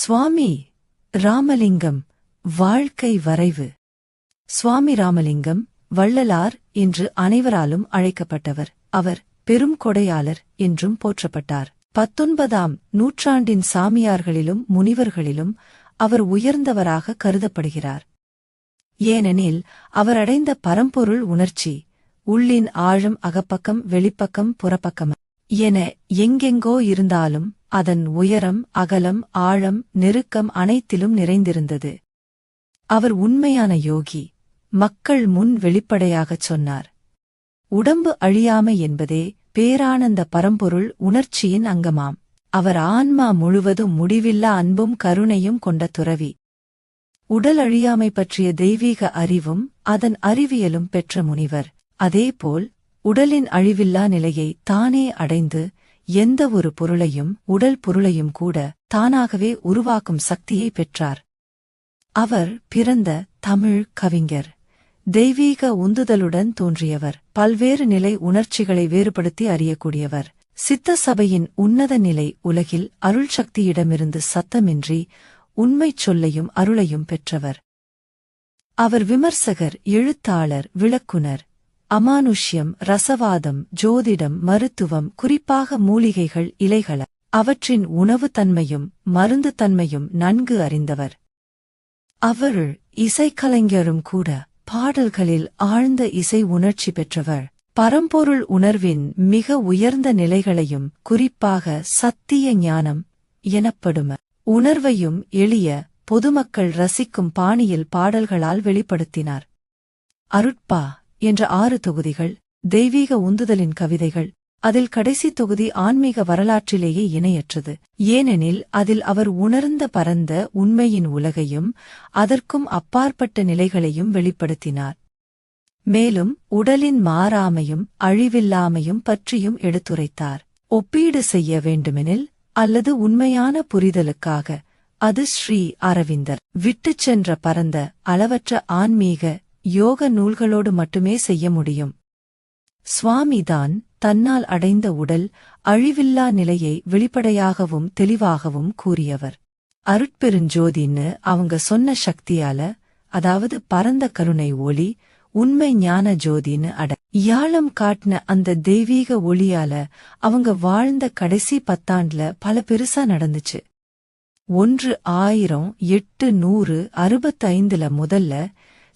சுவாமி ராமலிங்கம் வாழ்க்கை வரைவு. சுவாமி ராமலிங்கம் வள்ளலார் என்று அனைவராலும் அழைக்கப்பட்டவர். அவர் பெரும் கொடையாளர் என்றும் போற்றப்பட்டார். பத்தொன்பதாம் நூற்றாண்டின் சாமியார்களிலும் முனிவர்களிலும் அவர் உயர்ந்தவராக கருதப்படுகிறார். ஏனெனில் அவர் அடைந்த பரம்பொருள் உணர்ச்சி உள்ளின் ஆழம் அகப்பக்கம் வெளிப்பக்கம் புறப்பக்கம் என எங்கெங்கோ இருந்தாலும் அதன் உயரம் அகலம் ஆழம் நெருக்கம் அனைத்திலும் நிறைந்திருந்தது. அவர் உண்மையான யோகி மக்கள் முன் வெளிப்படையாகச் சொன்னார். உடம்பு அழியாமை என்பதே பேரானந்த பரம்பொருள் உணர்ச்சியின் அங்கமாம். அவர் ஆன்மா முழுவதும் முடிவில்லா அன்பும் கருணையும் கொண்ட துறவி. உடல் அழியாமை பற்றிய தெய்வீக அறிவும் அதன் அறிவியலும் பெற்ற முனிவர். அதேபோல் உடலின் அழிவில்லா நிலையை தானே அடைந்து எந்த ஒரு பொருளையும் உடல் பொருளையும் கூட தானாகவே உருவாக்கும் சக்தியை பெற்றார். அவர் பிறந்த தமிழ் கவிஞர் தெய்வீக உந்துதலுடன் தோன்றியவர் பல்வேறு நிலை உணர்ச்சிகளை வேறுபடுத்தி அறியக்கூடியவர். சித்த சபையின் உன்னத நிலை உலகில் அருள் சக்தியிடமிருந்து சத்தமின்றி உண்மைச் சொல்லையும் அருளையும் பெற்றவர். அவர் விமர்சகர் எழுத்தாளர் விளக்குனர். அமானுஷ்யம் ரசவாதம் ஜோதிடம் மருத்துவம் குறிப்பாக மூலிகைகள் இலைகள அவற்றின் உணவு தன்மையும் மருந்து தன்மையும் நன்கு அறிந்தவர். அவருள் இசைக்கலைஞரும் கூட பாடல்களில் ஆழ்ந்த இசை உணர்ச்சி பெற்றவர். பரம்பொருள் உணர்வின் மிக உயர்ந்த நிலைகளையும் குறிப்பாக சத்திய ஞானம் எனப்படும உணர்வையும் எளிய பொதுமக்கள் ரசிக்கும் பாணியில் பாடல்களால் வெளிப்படுத்தினார். அருட்பா என்ற ஆறு தொகுதிகள் தெய்வீக உந்துதலின் கவிதைகள் அதில் கடைசி தொகுதி ஆன்மீக வரலாற்றிலேயே இணையற்றது. ஏனெனில் அதில் அவர் உணர்ந்த பரந்த உண்மையின் உலகையும் அதற்கும் அப்பாற்பட்ட நிலைகளையும் வெளிப்படுத்தினார். மேலும் உடலின் மாறாமையும் அழிவில்லாமையும் பற்றியும் எடுத்துரைத்தார். ஒப்பீடு செய்ய வேண்டுமெனில் அல்லது உண்மையான புரிதலுக்காக அது ஸ்ரீ அரவிந்தர் விட்டுச் சென்ற பரந்த அளவற்ற ஆன்மீக யோக நூல்களோடு மட்டுமே செய்ய முடியும். சுவாமிதான் தன்னால் அடைந்த உடல் அழிவில்லா நிலையை வெளிப்படையாகவும் தெளிவாகவும் கூறியவர். அருட்பெருஞ்சோதின்னு அவங்க சொன்ன சக்தியால அதாவது பரந்த கருணை ஒளி உண்மை ஞான ஜோதின்னு அட யாழம் காட்டின அந்த தெய்வீக ஒளியால அவங்க வாழ்ந்த கடைசி பத்தாண்டுல பல பெருசா நடந்துச்சு. ஒன்று ஆயிரம் எட்டு நூறு அறுபத்தைந்துல முதல்ல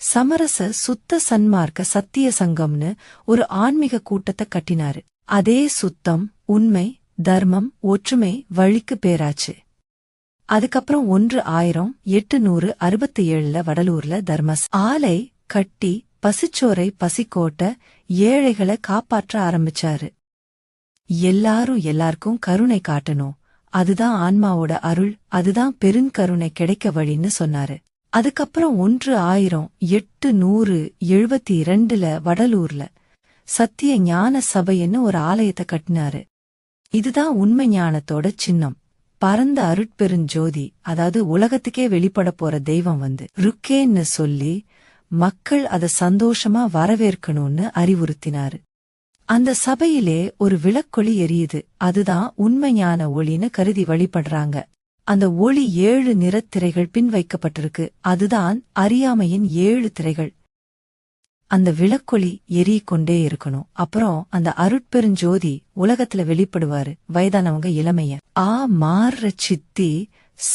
சமரச சுத்த சன்மார்க்க சத்திய சங்கம்னு ஒரு ஆன்மீக கூட்டத்தை கட்டினாரு. அதே சுத்தம் உண்மை தர்மம் ஒற்றுமை வழிக்கு பேராச்சு. அதுக்கப்புறம் ஒன்று ஆயிரம் எட்டு நூறு அறுபத்தி ஏழுல வடலூர்ல தர்மஸ். ஆலை கட்டி பசிச்சோரை பசிக்கோட்ட ஏழைகளை காப்பாற்ற ஆரம்பிச்சாரு. எல்லாரும் எல்லாருக்கும் கருணை காட்டணும். அதுதான் ஆன்மாவோட அருள் அதுதான் பெருங்கருணை கிடைக்க வழின்னு சொன்னாரு. அதுக்கப்புறம் ஒன்று ஆயிரம் எட்டு நூறு எழுபத்தி இரண்டுல வடலூர்ல சத்திய ஞான சபைன்னு ஒரு ஆலயத்தை கட்டினாரு. இதுதான் உண்மை ஞானத்தோட சின்னம். பரந்த அருட்பெருஞ்சோதி அதாவது உலகத்துக்கே வெளிப்பட போற தெய்வம் வந்து ருக்கேன்னு சொல்லி மக்கள் அத சந்தோஷமா வரவேற்கணும்னு அறிவுறுத்தினாரு. அந்த சபையிலே ஒரு விளக்கொளி எரியுது. அதுதான் உண்மையான ஒளின்னு கருதி வழிபடுறாங்க. அந்த ஒளி ஏழு நிறத்திரைகள் பின் வைக்கப்பட்டிருக்கு. அதுதான் அறியாமையின் ஏழு திரைகள். அந்த விளக்கொளி எரிக்கொண்டே இருக்கணும். அப்புறம் அந்த அருட்பெருஞ்சோதி உலகத்துல வெளிப்படுவாரு. வயதானவங்க இளமைய. ஆ மாறுற சித்தி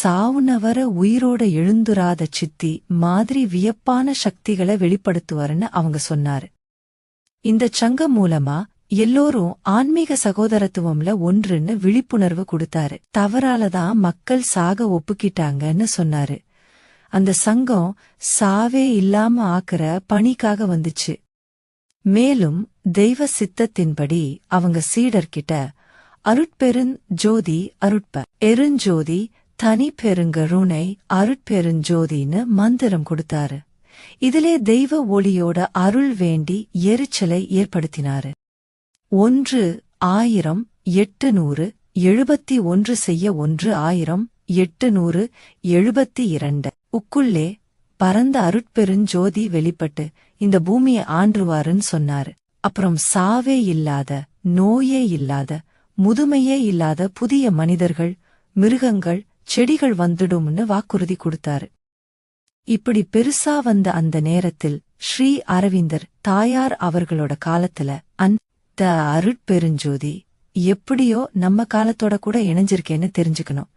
சாவுனவர உயிரோட எழுந்துராத சித்தி மாதிரி வியப்பான சக்திகளை வெளிப்படுத்துவாருன்னு அவங்க சொன்னாரு. இந்த சங்கம் மூலமா எல்லோரும் ஆன்மீக சகோதரத்துவம்ல ஒன்றுன்னு விழிப்புணர்வு கொடுத்தாரு. தவறாலதான் மக்கள் சாக ஒப்புக்கிட்டாங்கன்னு சொன்னாரு. அந்த சங்கம் சாவே இல்லாம ஆக்குற பணிக்காக வந்துச்சு. மேலும் தெய்வ சித்தத்தின்படி அவங்க சீடர்கிட்ட அருட்பெருஞ் ஜோதி அருட்ப எருஞ்சோதி தனி பெருங்கருணை அருட்பெருஞ்சோதின்னு மந்திரம் கொடுத்தாரு. இதிலே தெய்வ ஒளியோட அருள் வேண்டி எரிச்சலை ஏற்படுத்தினாரு. ஒன்று ஆயிரம் எட்டு நூறு எழுபத்தி ஒன்று செய்ய ஒன்று ஆயிரம் எட்டு நூறு எழுபத்தி இரண்டு. உக்குள்ளே பரந்த அருட்பெருஞ்சோதி வெளிப்பட்டு இந்த பூமியை ஆண்டுவாருன்னு சொன்னாரு. அப்புறம் சாவே இல்லாத நோயே இல்லாத முதுமையே இல்லாத புதிய மனிதர்கள் மிருகங்கள் செடிகள் வந்துடும்னு வாக்குறுதி கொடுத்தாரு. இப்படி பெருசா வந்த அந்த நேரத்தில் ஸ்ரீ அரவிந்தர் தாயார் அவர்களோட காலத்துல அந்த அருட்பெருஞ்சோதி எப்படியோ நம்ம காலத்தோட கூட இணைஞ்சிருக்கேன்னு தெரிஞ்சுக்கணும்.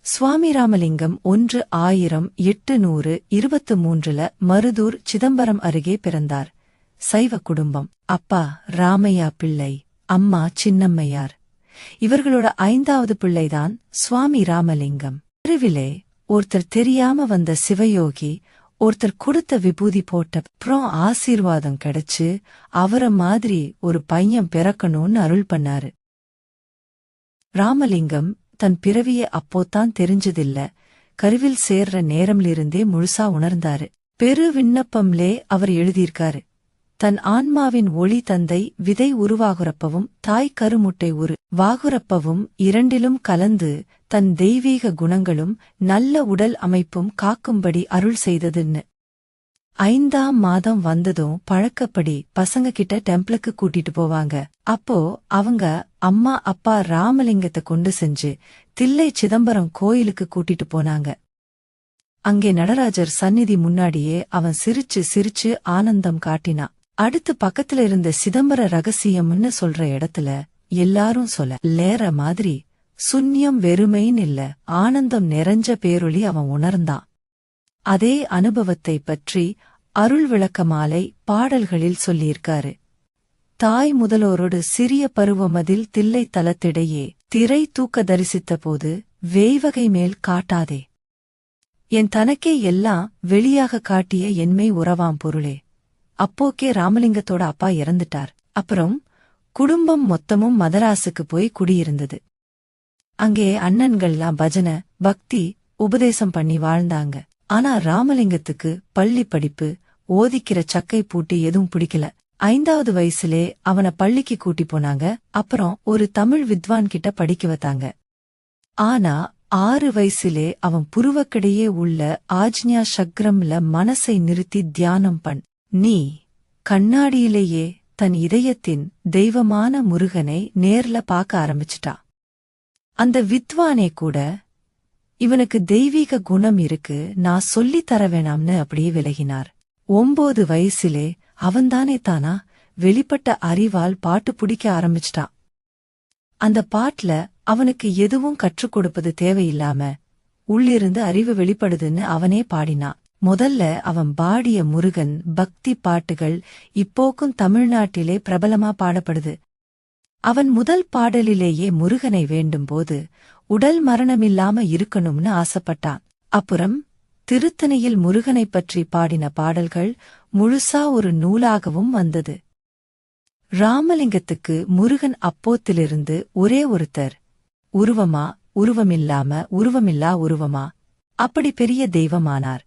சுவாமி ராமலிங்கம் ஒன்று ஆயிரம் எட்டு நூறு இருபத்து மூன்றுல மருதூர் சிதம்பரம் அருகே பிறந்தார். சைவ குடும்பம். அப்பா ராமையா பிள்ளை அம்மா சின்னம்மையார். இவர்களோட ஐந்தாவது பிள்ளைதான் சுவாமி ராமலிங்கம் தெருவிலே ஒருத்தர் தெரியாம வந்த சிவயோகி ஒருத்தர் கொடுத்த விபூதி போட்ட அப்புறம் ஆசீர்வாதம் கிடைச்சு அவர மாதிரி ஒரு பையன் பிறக்கணும்னு அருள் பண்ணாரு. ராமலிங்கம் தன் பிறவிய அப்போத்தான் தெரிஞ்சதில்ல. கருவில் சேர்ற நேரம்லிருந்தே முழுசா உணர்ந்தாரு. பெரு விண்ணப்பம்லே அவர் எழுதியிருக்காரு. தன் ஆன்மாவின் ஒளி தந்தை விதை உருவாகுறப்பவும் தாய் கருமுட்டை உரு வாகுறப்பவும் இரண்டிலும் கலந்து தன் தெய்வீக குணங்களும் நல்ல உடல் அமைப்பும் காக்கும்படி அருள் செய்ததுன்னு. ஐந்தாம் மாதம் வந்ததும் பழக்கப்படி பசங்க கிட்ட டெம்பிளுக்கு கூட்டிட்டு போவாங்க. அப்போ அவங்க அம்மா அப்பா ராமலிங்கத்தை கொண்டு செஞ்சு தில்லை சிதம்பரம் கோயிலுக்கு கூட்டிட்டு போனாங்க. அங்கே நடராஜர் சந்நிதி முன்னாடியே அவன் சிரிச்சு சிரிச்சு ஆனந்தம் காட்டினான் அடுத்து பக்கத்துல இருந்த சிதம்பர ரகசியம்னு சொல்ற இடத்துல எல்லாரும் சொல்ல லேற மாதிரி சுன்யம் வெறுமைன் இல்ல ஆனந்தம் நிறைஞ்ச பேரொளி அவன் உணர்ந்தான். அதே அனுபவத்தை பற்றி அருள் விளக்கமாலை பாடல்களில் சொல்லியிருக்காரு. தாய் முதலோரோடு சிறிய பருவமதில் தில்லை தலத்திடையே திரை தூக்க தரிசித்தபோது வேய்வகை மேல் காட்டாதே. என் தனக்கே எல்லாம் வெளியாக காட்டிய என்மை உறவாம் பொருளே. அப்போக்கே ராமலிங்கத்தோட அப்பா இறந்துட்டார். அப்புறம் குடும்பம் மொத்தமும் மதராசுக்கு போய் குடியிருந்தது. அங்கே அண்ணன்கள்லாம் பஜனை பக்தி உபதேசம் பண்ணி வாழ்ந்தாங்க. ஆனா ராமலிங்கத்துக்கு பள்ளி படிப்பு ஓதிக்கிற சக்கை பூட்டி எதுவும் பிடிக்கல. ஐந்தாவது வயசுலே அவன பள்ளிக்கு கூட்டி போனாங்க. அப்புறம் ஒரு தமிழ் வித்வான் கிட்ட படிக்க வைத்தாங்க. ஆனா ஆறு வயசுலே அவன் புருவக்கிடையே உள்ள ஆஜ்ஞா சக்ரம்ல மனசை நிறுத்தி தியானம் பண். நீ கண்ணாடியிலேயே தன் இதயத்தின் தெய்வமான முருகனை நேர்ல பார்க்க ஆரம்பிச்சிட்டா. அந்த வித்வானே கூட இவனுக்கு தெய்வீக குணம் இருக்கு நான் சொல்லித் தர வேணாம்னு அப்படியே விலகினார். ஒம்போது வயசிலே அவன்தானே தானா வெளிப்பட்ட அறிவால் பாட்டு பிடிக்க ஆரம்பிச்சிட்டான். அந்த பாட்ல அவனுக்கு எதுவும் கற்றுக் கொடுப்பது தேவையில்லாம உள்ளிருந்து அறிவு வெளிப்படுதுன்னு அவனே பாடினான். முதல்ல அவன் பாடிய முருகன் பக்தி பாட்டுகள் இப்போக்கும் தமிழ்நாட்டிலே பிரபலமா பாடப்படுது. அவன் முதல் பாடலிலேயே முருகனை வேண்டும்போது உடல் மரணமில்லாம இருக்கணும்னு ஆசைப்பட்டான். அப்புறம் திருத்தணியில் முருகனைப் பற்றி பாடின பாடல்கள் முழுசா ஒரு நூலாகவும் வந்தது. ராமலிங்கத்துக்கு முருகன் அப்போத்திலிருந்து ஒரே ஒருத்தர் உருவமா உருவமில்லாம உருவமில்லா உருவமா அப்படி பெரிய தெய்வமானார்.